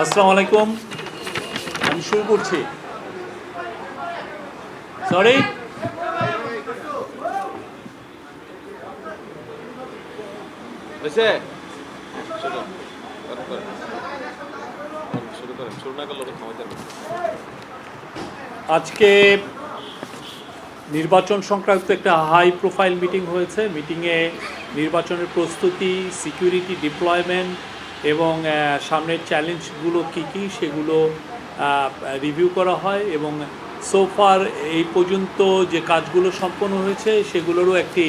আসসালামু আলাইকুম। আমি শুরু করছি। সরি হয়েছে আজকে নির্বাচন সংক্রান্ত একটা হাই প্রোফাইল মিটিং হয়েছে। মিটিংয়ে নির্বাচনের প্রস্তুতি সিকিউরিটি ডিপ্লয়মেন্ট এবং সামনের চ্যালেঞ্জগুলো কী কী সেগুলো রিভিউ করা হয় এবং সোফার এই পর্যন্ত যে কাজগুলো সম্পন্ন হয়েছে সেগুলোরও একটি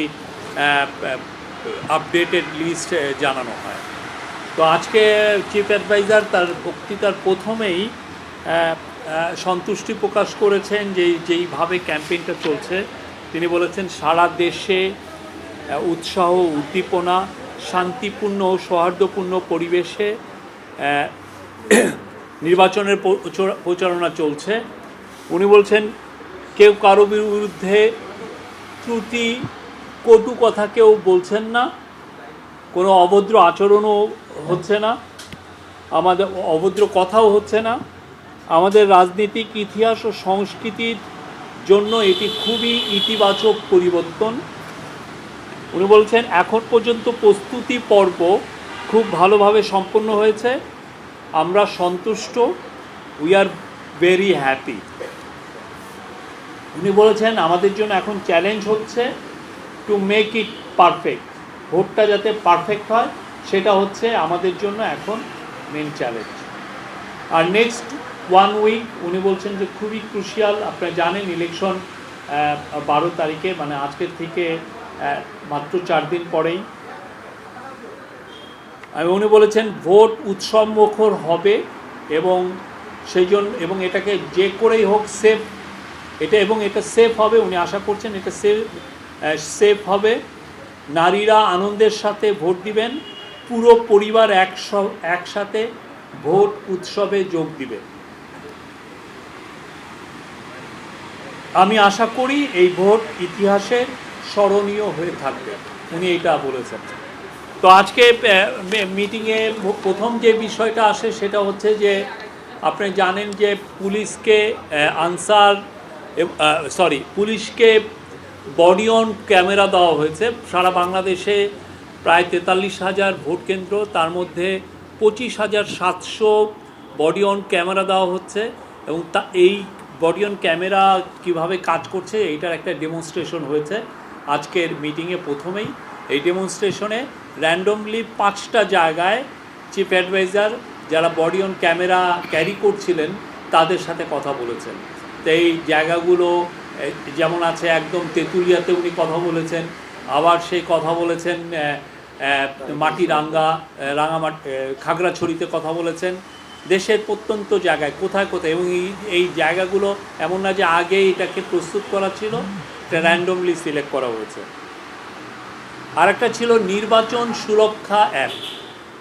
আপডেটেড লিস্ট জানানো হয়। তো আজকে চিফ অ্যাডভাইজার তার বক্তৃতার প্রথমেই সন্তুষ্টি প্রকাশ করেছেন যে যেইভাবে ক্যাম্পেইনটা চলছে। তিনি বলেছেন, সারা দেশে উৎসাহ, উদ্দীপনা শান্তিপূর্ণ ও সৌহার্দ্যপূর্ণ পরিবেশে নির্বাচনের প্রচার- প্রচারণা চলছে। উনি বলছেন, কেউ কারও বিরুদ্ধে ত্রুটি, কটু কথা কেউ বলছেন না। কোনো অভদ্র আচরণও হচ্ছে না। আমাদের অভদ্র কথাও হচ্ছে না। আমাদের রাজনীতিক ইতিহাস ও সংস্কৃতির জন্য এটি খুবই ইতিবাচক পরিবর্তন। উনি বলছেন, এখন পর্যন্ত প্রস্তুতি পর্ব খুব ভালোভাবে সম্পন্ন হয়েছে। আমরা সন্তুষ্ট। উই আর ভেরি হ্যাপি উনি বলেছেন, আমাদের জন্য এখন চ্যালেঞ্জ হচ্ছে টু মেক ইট পারফেক্ট ভোটটা যাতে পারফেক্ট হয়, সেটা হচ্ছে আমাদের জন্য এখন মেন চ্যালেঞ্জ আর নেক্সট ওয়ান উইক উনি বলছেন যে খুবই ক্রুশিয়াল আপনারা জানেন ইলেকশন বারো তারিখে মানে আজকের থেকে মাত্র চার দিন পরেই। আর উনি বলেছেন, ভোট উৎসব মুখর হবে এবং সেই জন্য এবং এটাকে যে করেই হোক সেফ এটা এবং এটা সেফ হবে, উনি আশা করছেন এটা সেফ সেফ হবে। নারীরা আনন্দের সাথে ভোট দিবেন, পুরো পরিবার একস, একসাথে ভোট উৎসবে যোগ দিবে। আমি আশা করি এই ভোট ইতিহাসে স্মরণীয় হয়ে থাকবে। উনি এটা বলেছেন। তো আজকে মিটিংয়ে প্রথম যে বিষয়টা আসে সেটা হচ্ছে যে, আপনি জানেন যে পুলিশকে আনসার সরি পুলিশকে বডি অন ক্যামেরা দেওয়া হয়েছে। সারা বাংলাদেশে প্রায় তেতাল্লিশ হাজার ভোট কেন্দ্র, তার মধ্যে পঁচিশ হাজার সাতশো বডি অন ক্যামেরা দেওয়া হচ্ছে এবং তা, এই বডি অন ক্যামেরা কীভাবে কাজ করছে, এইটার একটা ডেমনস্ট্রেশন হয়েছে। আজকের মিটিংয়ে প্রথমেই এই ডেমনস্ট্রেশনে র্যান্ডমলি পাঁচটা জায়গায় চিফ অ্যাডভাইজার যারা বডি অন ক্যামেরা ক্যারি করছিলেন তাদের সাথে কথা বলেছেন। তো এই জায়গাগুলো যেমন আছে একদম তেঁতুলিয়াতে উনি কথা বলেছেন আবার সেই কথা বলেছেন মাটিরাঙ্গা আহ, রাঙামাটি খাগড়াছড়িতে কথা বলেছেন। দেশের প্রত্যন্ত জায়গায় কোথায় কোথায়? এবং এই এই জায়গাগুলো এমন না যে আগে এটাকে প্রস্তুত করা ছিল র্যান্ডমলি সিলেক্ট করা হয়েছে। আরেকটা ছিল নির্বাচন সুরক্ষা অ্যাপ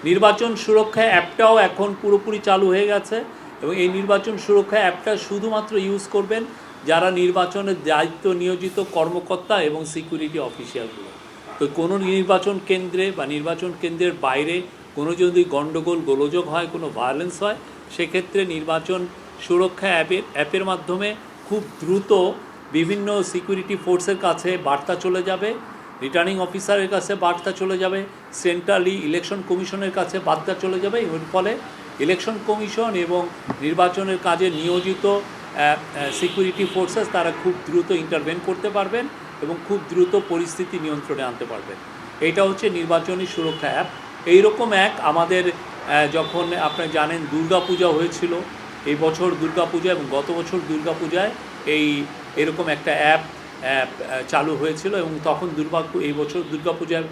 নির্বাচন সুরক্ষা অ্যাপটাও এখন পুরোপুরি চালু হয়ে গেছে এবং এই নির্বাচন সুরক্ষা অ্যাপটা শুধুমাত্র ইউজ করবেন যারা নির্বাচনের দায়িত্ব নিয়োজিত কর্মকর্তা এবং সিকিউরিটি অফিসিয়ালগুলো তো কোনো নির্বাচন কেন্দ্রে বা নির্বাচন কেন্দ্রের বাইরে কোনো যদি গণ্ডগোল গোলযোগ হয়, কোনো ভায়োলেন্স হয়, সেক্ষেত্রে নির্বাচন সুরক্ষা অ্যাপের অ্যাপের মাধ্যমে খুব দ্রুত বিভিন্ন সিকিউরিটি ফোর্সের কাছে বার্তা চলে যাবে রিটার্নিং অফিসারের কাছে বার্তা চলে যাবে সেন্ট্রালি ইলেকশন কমিশনের কাছে বার্তা চলে যাবে, এর ফলে ইলেকশন কমিশন এবং নির্বাচনের কাজে নিয়োজিত সিকিউরিটি ফোর্সেস তারা খুব দ্রুত ইন্টারভেন করতে পারবেন এবং খুব দ্রুত পরিস্থিতি নিয়ন্ত্রণে আনতে পারবেন। এটা হচ্ছে নির্বাচনী সুরক্ষা অ্যাপ এইরকম এক আমাদের যখন আপনি জানেন দুর্গাপূজা হয়েছিল, এই বছর দুর্গাপূজা এবং গত বছর দুর্গাপূজায় এই এরকম একটা অ্যাপ চালু হয়েছিল এবং তখন দুর্গা এই বছর দুর্গাপূজার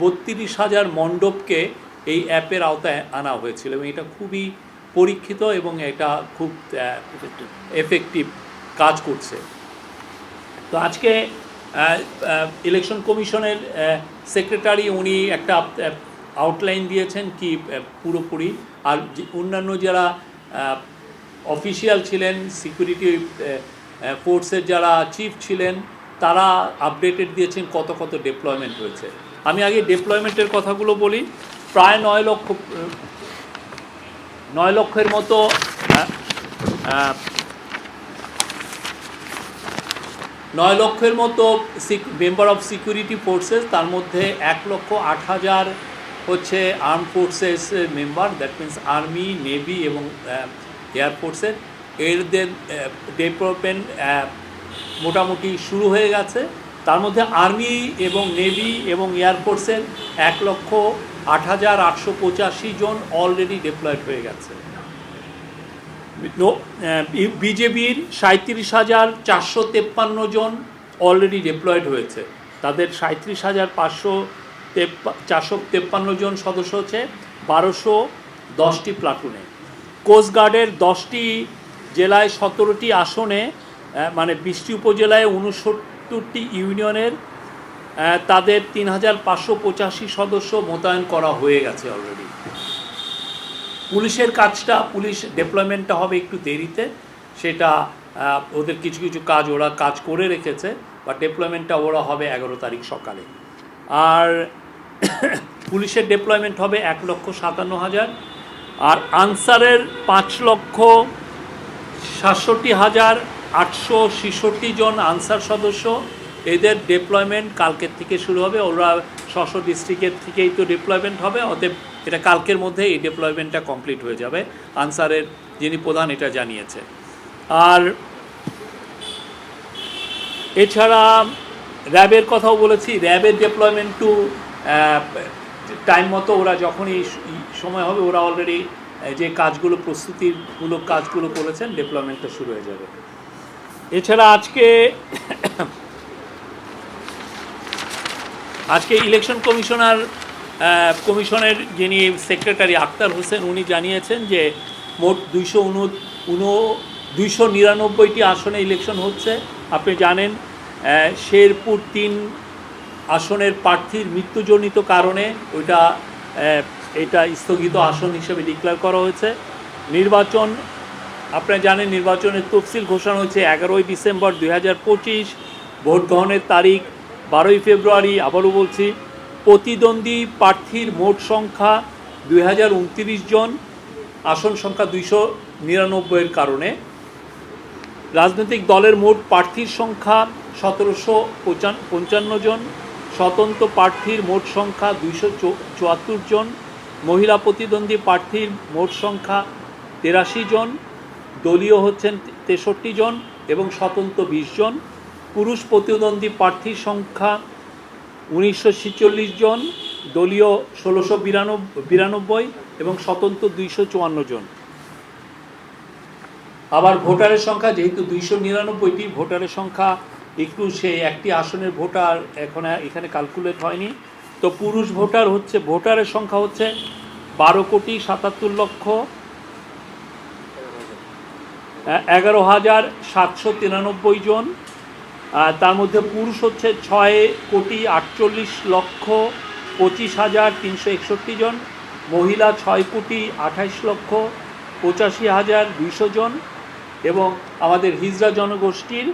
বত্রিশ হাজার মণ্ডপকে এই অ্যাপের আওতায় আনা হয়েছিল এবং এটা খুবই পরীক্ষিত এবং এটা খুব এফেক্টিভ কাজ করছে। তো আজকে ইলেকশন কমিশনের সেক্রেটারি উনি একটা আউটলাইন দিয়েছেন কি পুরোপুরি। আর অন্যান্য যারা অফিসিয়াল ছিলেন সিকিউরিটি ফোর্সের যারা চিফ ছিলেন, তারা আপডেটেড দিয়েছেন কত কত ডেপ্লয়মেন্ট হয়েছে। আমি আগে ডেপ্লয়মেন্টের কথাগুলো বলি। প্রায় নয় লক্ষ, নয় লক্ষের মতো নয় লক্ষের মতো মেম্বার অফ সিকিউরিটি ফোর্সেস তার মধ্যে এক লক্ষ আট হাজার হচ্ছে arm forces member that means army navy এবং এয়ারফোর্সের এদের ডেভেলপমেন্ট মোটামুটি শুরু হয়ে গেছে। তার মধ্যে আর্মি এবং নেভি এবং এয়ারফোর্সের এক লক্ষ আট হাজার আটশো পঁচাশি জন অলরেডি ডিপ্লয়েড হয়ে গেছে। বিজেপির সাঁত্রিশ হাজার চারশো তেপ্পান্ন জন অলরেডি ডিপ্লয়েড হয়েছে। তাদের সাঁত্রিশ হাজার পাঁচশো চারশো তেপ্পান্ন জন সদস্য হচ্ছে বারোশো দশটি প্লাটুনে কোস্টগার্ডের দশটি জেলায় সতেরোটি আসনে মানে বিশটি উপজেলায় উনসত্তরটি ইউনিয়নের তাদের তিন হাজার পাঁচশো পঁচাশি সদস্য মোতায়েন করা হয়ে গেছে অলরেডি পুলিশের কাজটা, পুলিশ ডেপ্লয়মেন্টটা হবে একটু দেরিতে। সেটা ওদের কিছু কিছু কাজ ওরা কাজ করে রেখেছে বা ডেপ্লয়মেন্টটা ওরা হবে এগারো তারিখ সকালে। আর পুলিশের ডেপ্লয়মেন্ট হবে এক লক্ষ সাতান্ন হাজার। আর আনসারের পাঁচ লক্ষ সাতষট্টি হাজার আটশো ছেষট্টি জন আনসার সদস্য। এদের ডেপ্লয়মেন্ট কালকের থেকে শুরু হবে। ওরা স্ব ডিস্ট্রিক্টের থেকেই তো ডেপ্লয়মেন্ট হবে। অতএব এটা কালকের মধ্যে এই ডেপ্লয়মেন্টটা কমপ্লিট হয়ে যাবে। আনসারের যিনি প্রধান, এটা জানিয়েছে। আর এছাড়া র্যাবের কথাও বলেছি। র্যাবের ডেপ্লয়মেন্ট টু টাইম মতো ওরা যখনই সময় হবে, ওরা অলরেডি যে কাজগুলো, প্রস্তুতিমূলক কাজগুলো করেছেন ডেপ্লয়মেন্টটা শুরু হয়ে যাবে। এছাড়া আজকে আজকে ইলেকশন কমিশনার কমিশনের যিনি সেক্রেটারি আক্তার হোসেন, উনি জানিয়েছেন যে মোট দুইশো উন দুইশো নিরানব্বইটি আসনে ইলেকশন হচ্ছে। আপনি জানেন শেরপুর তিন আসনের প্রার্থীর মৃত্যুজনিত কারণে ওইটা এটা স্থগিত আসন হিসেবে ডিক্লেয়ার করা হয়েছে। নির্বাচন আপনারা জানেন নির্বাচনের তফসিল ঘোষণা হয়েছে এগারোই ডিসেম্বর দুই হাজার পঁচিশ, ভোট গ্রহণের তারিখ বারোই ফেব্রুয়ারি। আবারও বলছি, প্রতিদ্বন্দ্বী প্রার্থীর মোট সংখ্যা দুই হাজার উনত্রিশ জন, আসন সংখ্যা দুইশো নিরানব্বইয়ের কারণে। রাজনৈতিক দলের মোট প্রার্থীর সংখ্যা সতেরোশো পঞ্চান্ন জন, স্বতন্ত্র প্রার্থীর মোট সংখ্যা দুইশো চুয়াত্তর জন মহিলা প্রতিদ্বন্দ্বী প্রার্থীর মোট সংখ্যা তেরাশি জন, দলীয় হচ্ছেন তেষট্টি জন এবং স্বতন্ত্র বিশ জন। পুরুষ প্রতিদ্বন্দ্বী প্রার্থীর সংখ্যা উনিশশো ছেচল্লিশ জন, দলীয় ষোলোশো বিরানব্বই এবং স্বতন্ত্র দুইশো চুয়ান্ন জন। আবার ভোটারের সংখ্যা, যেহেতু দুইশো নিরানব্বইটি, ভোটারের সংখ্যা একটু সেই একটি আসনের ভোটার এখন এখানে ক্যালকুলেট হয়নি। তো পুরুষ ভোটার হচ্ছে, ভোটারের সংখ্যা হচ্ছে বারো কোটি সাতাত্তর লক্ষ এগারো হাজার সাতশো তিরানব্বই জন। তার মধ্যে পুরুষ হচ্ছে ছয় কোটি আটচল্লিশ লক্ষ পঁচিশ হাজার তিনশো একষট্টি জন। মহিলা ছয় কোটি আঠাইশ লক্ষ পঁচাশি হাজার দুইশো জন এবং আমাদের হিজড়া জনগোষ্ঠীর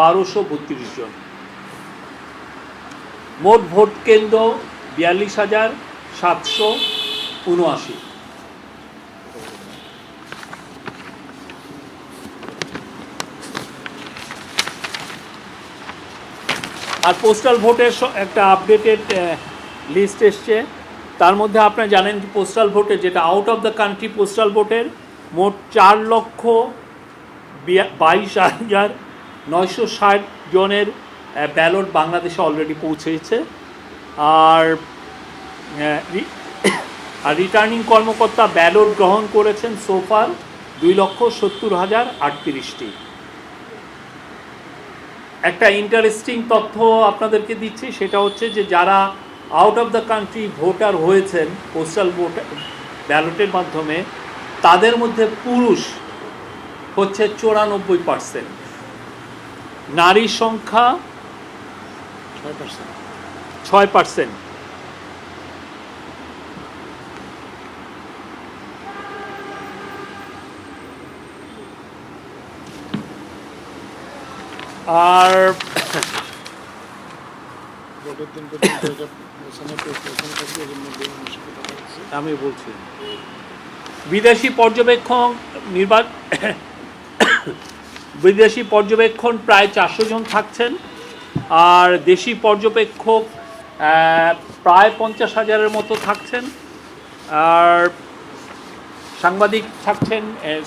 বারোশো বত্রিশ জন। মোট ভোট কেন্দ্র বিয়াল্লিশ হাজার সাতশো উনআশি। আর পোস্টাল ভোটের একটা আপডেটেড লিস্ট এসছে। তার মধ্যে আপনারা জানেন যে পোস্টাল ভোটে যেটা out of the country postal ভোটের মোট চার লক্ষ বাইশ হাজার নয়শো ষাট জনের ব্যালট বাংলাদেশে অলরেডি পৌঁছেছে। আর আর রিটার্নিং কর্মকর্তা ব্যালট গ্রহণ করেছেন সোফার দুই লক্ষ সত্তর হাজার আটত্রিশটি। একটা ইন্টারেস্টিং তথ্য আপনাদেরকে দিচ্ছি, সেটা হচ্ছে যে যারা out of the country voter হয়েছেন পোস্টাল ভোট ব্যালটের মাধ্যমে, তাদের মধ্যে পুরুষ হচ্ছে চৌরানব্বই পার্সেন্ট নারীর সংখ্যা ছয় পার্সেন্ট আর আমি বলছি বিদেশি পর্যবেক্ষণ নির্বাচন বিদেশি পর্যবেক্ষণ প্রায় চারশো জন থাকছেন। আর দেশি পর্যবেক্ষক প্রায় পঞ্চাশ হাজারের মতো থাকছেন। আর সাংবাদিক থাকছেন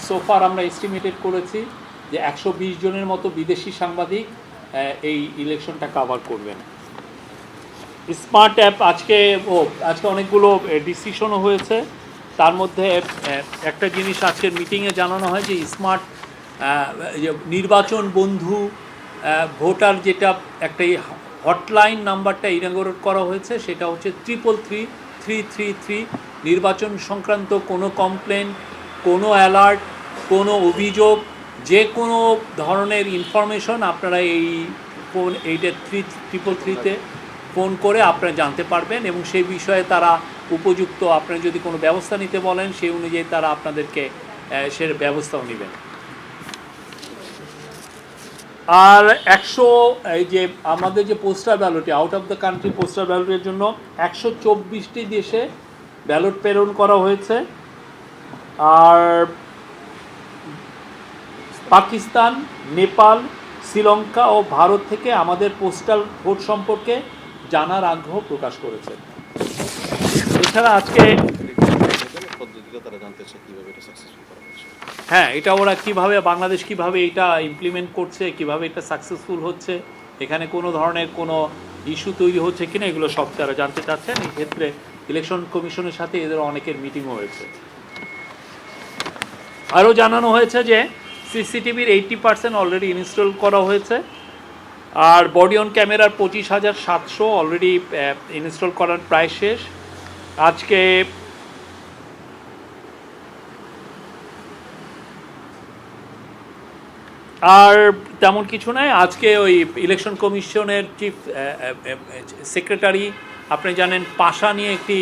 সোফার আমরা এস্টিমেটেড করেছি যে একশো বিশ জনের মতো বিদেশি সাংবাদিক এই ইলেকশনটা কভার করবেন। স্মার্ট অ্যাপ আজকে, ও, আজকে অনেকগুলো ডিসিশনও হয়েছে। তার মধ্যে একটা জিনিস আজকের মিটিংয়ে জানানো হয় যে স্মার্ট নির্বাচন বন্ধু ভোটার যেটা একটা হটলাইন নাম্বারটা ইনাগোরেট করা হয়েছে, সেটা হচ্ছে triple three three three three নির্বাচন সংক্রান্ত কোনো কমপ্লেন কোনো অ্যালার্ট কোনো অভিযোগ, যে কোনো ধরনের ইনফরমেশন আপনারা এই ফোন এইটা থ্রি ট্রিপল থ্রিতে ফোন করে আপনারা জানতে পারবেন এবং সেই বিষয়ে তারা উপযুক্ত, আপনারা যদি কোনো ব্যবস্থা নিতে বলেন, সেই অনুযায়ী তারা আপনাদেরকে সে ব্যবস্থাও নেবেন। আর একশো, এই যে আমাদের যে postal ব্যালটে out of the country postal ব্যালটের জন্য একশো চব্বিশটি দেশে ব্যালট প্রেরণ করা হয়েছে। আর পাকিস্তান, নেপাল, শ্রীলঙ্কা ও ভারত থেকে আমাদের পোস্টাল ভোট সম্পর্কে জানার আগ্রহ প্রকাশ করেছে। এছাড়া আজকে পদ্ধতিটা তারা জানতে চায় কীভাবে এটা সাকসেসফুল করা হচ্ছে। হ্যাঁ এটা ওরা কীভাবে, বাংলাদেশ কীভাবে এটা ইমপ্লিমেন্ট করছে, কীভাবে এটা সাকসেসফুল হচ্ছে, এখানে কোনো ধরনের কোনো ইস্যু তৈরি হচ্ছে কিনা, এগুলো সব তারা জানতে চাচ্ছেন। এই ক্ষেত্রে ইলেকশন কমিশনের সাথে এদের অনেকের মিটিংও হয়েছে। আরও জানানো হয়েছে যে সিসিটিভির এইটটি পার্সেন্ট অলরেডি ইনস্টল করা হয়েছে, আর বডি অন ক্যামেরার পঁচিশ হাজার সাতশো অলরেডি ইনস্টল করার প্রায় শেষ। আজকে আর তেমন কিছু নাই আজকে ওই ইলেকশন কমিশনের চিফ সেক্রেটারি আপনি জানেন পাশা নিয়ে একটি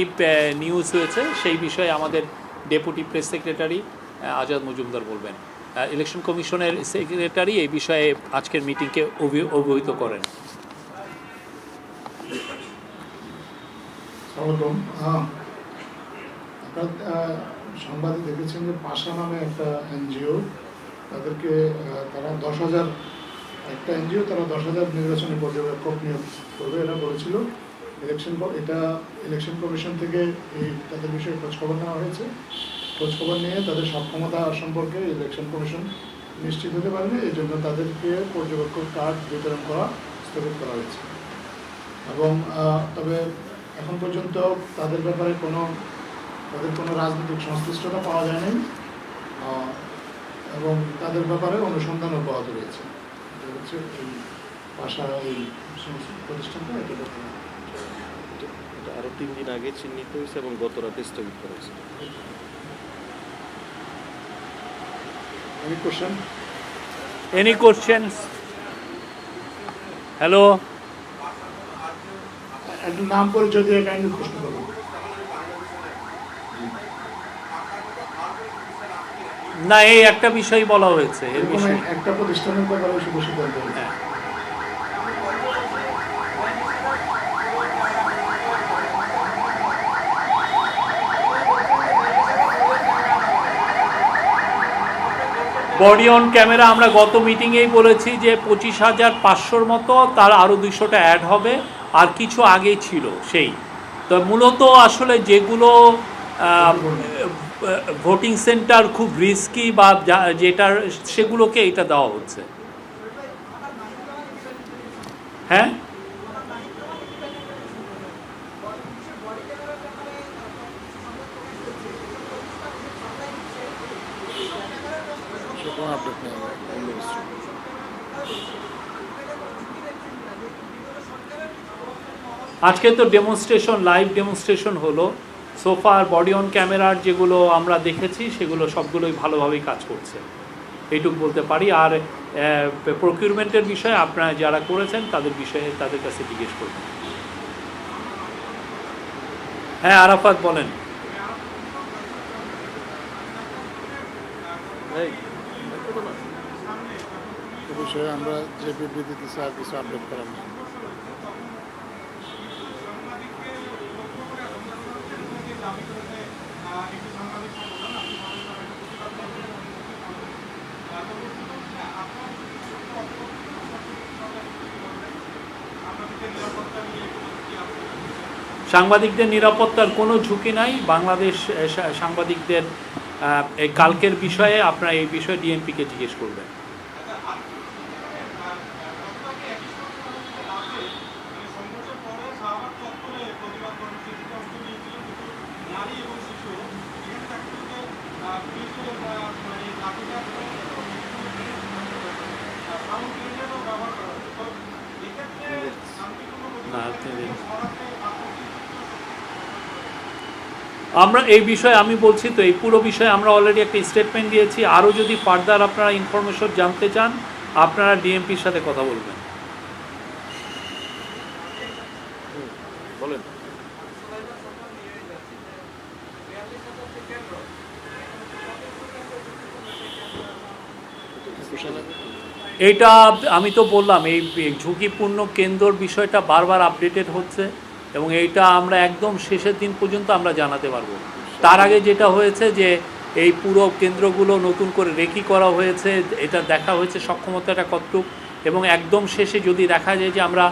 নিউজ হয়েছে। সেই বিষয়ে আমাদের deputy press secretary Azad Majumdar বলবেন। ইলেকশন কমিশনের সেক্রেটারি এই বিষয়ে আজকের মিটিংকে অবহিত করেন। সংবাদে দেখেছেন যে পাশা নামে একটা এনজিও তাদেরকে তারা দশ হাজার, একটা এনজিও তারা দশ হাজার নির্বাচনী পর্যবেক্ষক নিয়োগ করবে এটা বলেছিল। ইলেকশন এটা ইলেকশন কমিশন থেকে এই তাদের বিষয়ে খোঁজখবর নেওয়া হয়েছে। খোঁজখবর নিয়ে তাদের সক্ষমতা সম্পর্কে ইলেকশন কমিশন নিশ্চিত হতে পারবে এই জন্য তাদেরকে পর্যবেক্ষক কার্ড বিতরণ করা, স্থগিত করা হয়েছে। এবং তবে এখন পর্যন্ত তাদের ব্যাপারে কোনো, তাদের কোনো রাজনৈতিক সংশ্লিষ্টতা পাওয়া যায়নি। এবং তাদের ব্যাপারে অনুসন্ধান অব্যাহত রয়েছে এটা হচ্ছে এই ভাষা এই সংস্থা- প্রতিষ্ঠানটা এটা বর্তমানে। এটা এটা আরও তিন দিন আগে চিহ্নিত হয়েছে এবং গত রাতে স্থগিত করা হয়েছে Any question? Any questions hello একটু নাম পরিচয় দিয়ে কাইন্ডলি প্রশ্ন করব না এই একটা বিষয় বলা হয়েছে এর বিষয়ে। একটা প্রতিষ্ঠানের ব্যাপারে সিদ্ধান্ত। বডি অন ক্যামেরা আমরা গত মিটিংয়েই বলেছি যে পঁচিশ হাজার পাঁচশোর মতো তার আরও দুশোটা অ্যাড হবে আর কিছু আগেই ছিল সেই। তো মূলত আসলে যেগুলো ভোটিং সেন্টার খুব রিস্কি বা যেটার, সেগুলোকে এটা দেওয়া হচ্ছে হ্যাঁ। আজকে তো ডেমনস্ট্রেশন লাইভ ডেমনস্ট্রেশন হলো সোফার বডি অন ক্যামেরার যেগুলো আমরা দেখেছি, সেগুলো সবগুলোই ভালোভাবেই কাজ করছে। এইটুকু বলতে পারি। আর প্রকিউরমেন্টের বিষয়ে আপনারা যারা করেছেন, তাদের বিষয়ে, তাদের কাছে জিজ্ঞেস করবেন হ্যাঁ আরাফাত বলেন। আমরা যে বিবৃতি দিচ্ছি আর কিছু আপডেট করার সাংবাদিকদের নিরাপত্তার কোনো ঝুঁকি নাই। বাংলাদেশ সাংবাদিকদের কালকের বিষয়ে আপনারা এই বিষয়ে ডিএমপিকে জিজ্ঞেস করবেন না, তিনি- আমরা এই বিষয়ে আমি বলছি তো, এই পুরো বিষয়ে আমরা অলরেডি একটা স্টেটমেন্ট দিয়েছি। আরও যদি ফার্দার আপনারা ইনফরমেশন জানতে চান, আপনারা ডিএমপির সাথে কথা বলবেন। বলেন। এইটা আমি তো বললাম, এই ঝুঁকিপূর্ণ কেন্দ্রর বিষয়টা বারবার আপডেটেড হচ্ছে। এবং এইটা আমরা একদম শেষের দিন পর্যন্ত আমরা জানাতে পারব। তার আগে যেটা হয়েছে যে, এই পুরো কেন্দ্রগুলো নতুন করে রেকি করা হয়েছে, এটা দেখা হয়েছে সক্ষমতাটা কতটুক, এবং একদম শেষে যদি দেখা যায় যে আমরা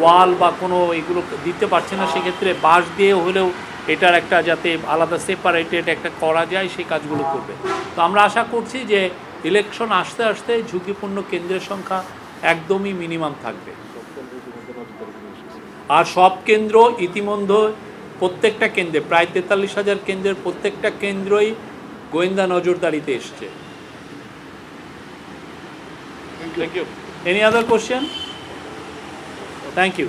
ওয়াল বা কোনো এগুলো দিতে পারছি না, সেক্ষেত্রে বাঁশ দিয়ে হলেও এটার একটা যাতে আলাদা সেপারেটেড একটা করা যায়, সেই কাজগুলো করবে। তো আমরা আশা করছি যে ইলেকশন আসতে আসতে ঝুঁকিপূর্ণ কেন্দ্রের সংখ্যা একদমই মিনিমাম থাকবে। আর সব কেন্দ্র ইতিমধ্যে প্রত্যেকটা কেন্দ্রে প্রায় তেতাল্লিশ হাজার কেন্দ্রের প্রত্যেকটা কেন্দ্রই গোয়েন্দা নজরদারিতে এসছে। Thank you any other question thank you